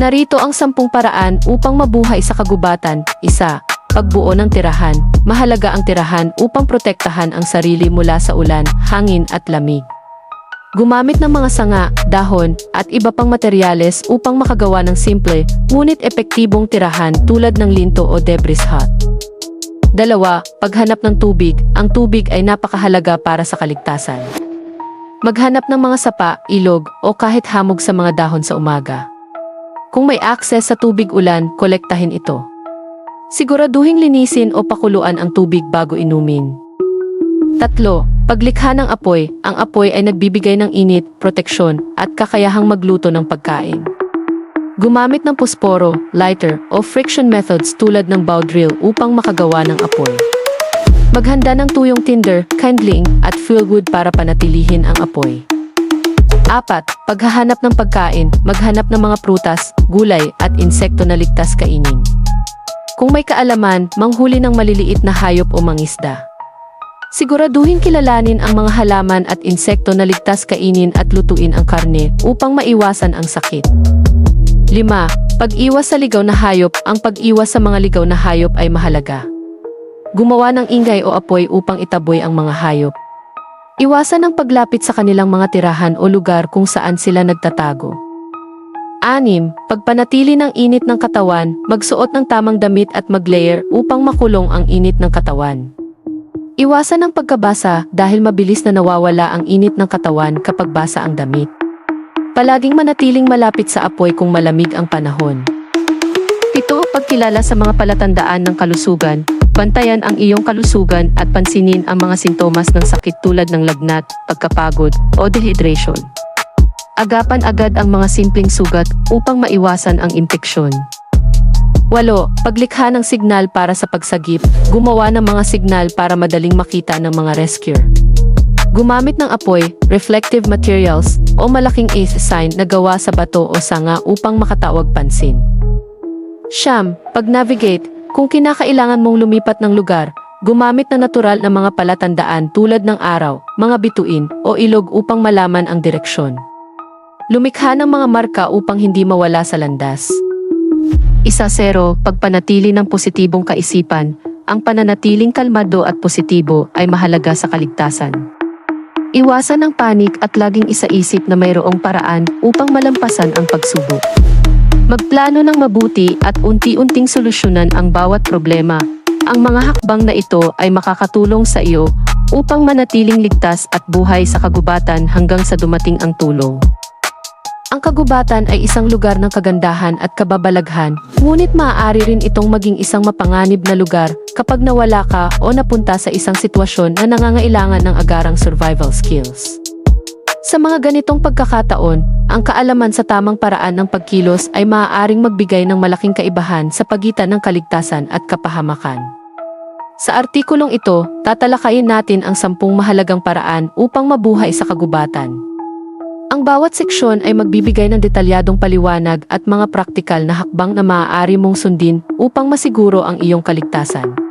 Narito ang sampung paraan upang mabuhay sa kagubatan. Isa, pagbuo ng tirahan. Mahalaga ang tirahan upang protektahan ang sarili mula sa ulan, hangin at lamig. Gumamit ng mga sanga, dahon, at iba pang materyales upang makagawa ng simple, ngunit epektibong tirahan tulad ng linto o debris hut. Dalawa, paghanap ng tubig. Ang tubig ay napakahalaga para sa kaligtasan. Maghanap ng mga sapa, ilog, o kahit hamog sa mga dahon sa umaga. Kung may access sa tubig ulan, kolektahin ito. Siguraduhing linisin o pakuluan ang tubig bago inumin. Tatlo, paglikha ng apoy. Ang apoy ay nagbibigay ng init, proteksyon, at kakayahang magluto ng pagkain. Gumamit ng posporo, lighter, o friction methods tulad ng bow drill upang makagawa ng apoy. Maghanda ng tuyong tinder, kindling, at fuel wood para panatilihin ang apoy. Apat, paghahanap ng pagkain, maghanap ng mga prutas, gulay, at insekto na ligtas kainin. Kung may kaalaman, manghuli ng maliliit na hayop o mangisda. Siguraduhin kilalanin ang mga halaman at insekto na ligtas kainin at lutuin ang karne upang maiwasan ang sakit. 5. Pag-iwas sa ligaw na hayop, ang pag-iwas sa mga ligaw na hayop ay mahalaga. Gumawa ng ingay o apoy upang itaboy ang mga hayop. Iwasan ang paglapit sa kanilang mga tirahan o lugar kung saan sila nagtatago. 6. Pagpanatili ng init ng katawan, magsuot ng tamang damit at maglayer upang makulong ang init ng katawan. Iwasan ang pagkabasa dahil mabilis na nawawala ang init ng katawan kapag basa ang damit. Palaging manatiling malapit sa apoy kung malamig ang panahon. Pito, pagkilala sa mga palatandaan ng kalusugan, bantayan ang iyong kalusugan at pansinin ang mga sintomas ng sakit tulad ng lagnat, pagkapagod, o dehydration. Agapan agad ang mga simpleng sugat upang maiwasan ang impeksyon. 8. Paglikha ng signal para sa pagsagip, gumawa ng mga signal para madaling makita ng mga rescuer. Gumamit ng apoy, reflective materials, o malaking ace sign na gawa sa bato o sanga upang makatawag pansin. Siyam, pag-navigate, kung kinakailangan mong lumipat ng lugar, gumamit ng natural na mga palatandaan tulad ng araw, mga bituin, o ilog upang malaman ang direksyon. Lumikha ng mga marka upang hindi mawala sa landas. Isa zero, pagpanatili ng positibong kaisipan, ang pananatiling kalmado at positibo ay mahalaga sa kaligtasan. Iwasan ang panik at laging isaisip na mayroong paraan upang malampasan ang pagsubok. Magplano ng mabuti at unti-unting solusyonan ang bawat problema. Ang mga hakbang na ito ay makakatulong sa iyo upang manatiling ligtas at buhay sa kagubatan hanggang sa dumating ang tulong. Ang kagubatan ay isang lugar ng kagandahan at kababalaghan, ngunit maaari rin itong maging isang mapanganib na lugar kapag nawala ka o napunta sa isang sitwasyon na nangangailangan ng agarang survival skills. Sa mga ganitong pagkakataon, ang kaalaman sa tamang paraan ng pagkilos ay maaaring magbigay ng malaking kaibahan sa pagitan ng kaligtasan at kapahamakan. Sa artikulong ito, tatalakayin natin ang sampung mahalagang paraan upang mabuhay sa kagubatan. Ang bawat seksyon ay magbibigay ng detalyadong paliwanag at mga praktikal na hakbang na maaari mong sundin upang masiguro ang iyong kaligtasan.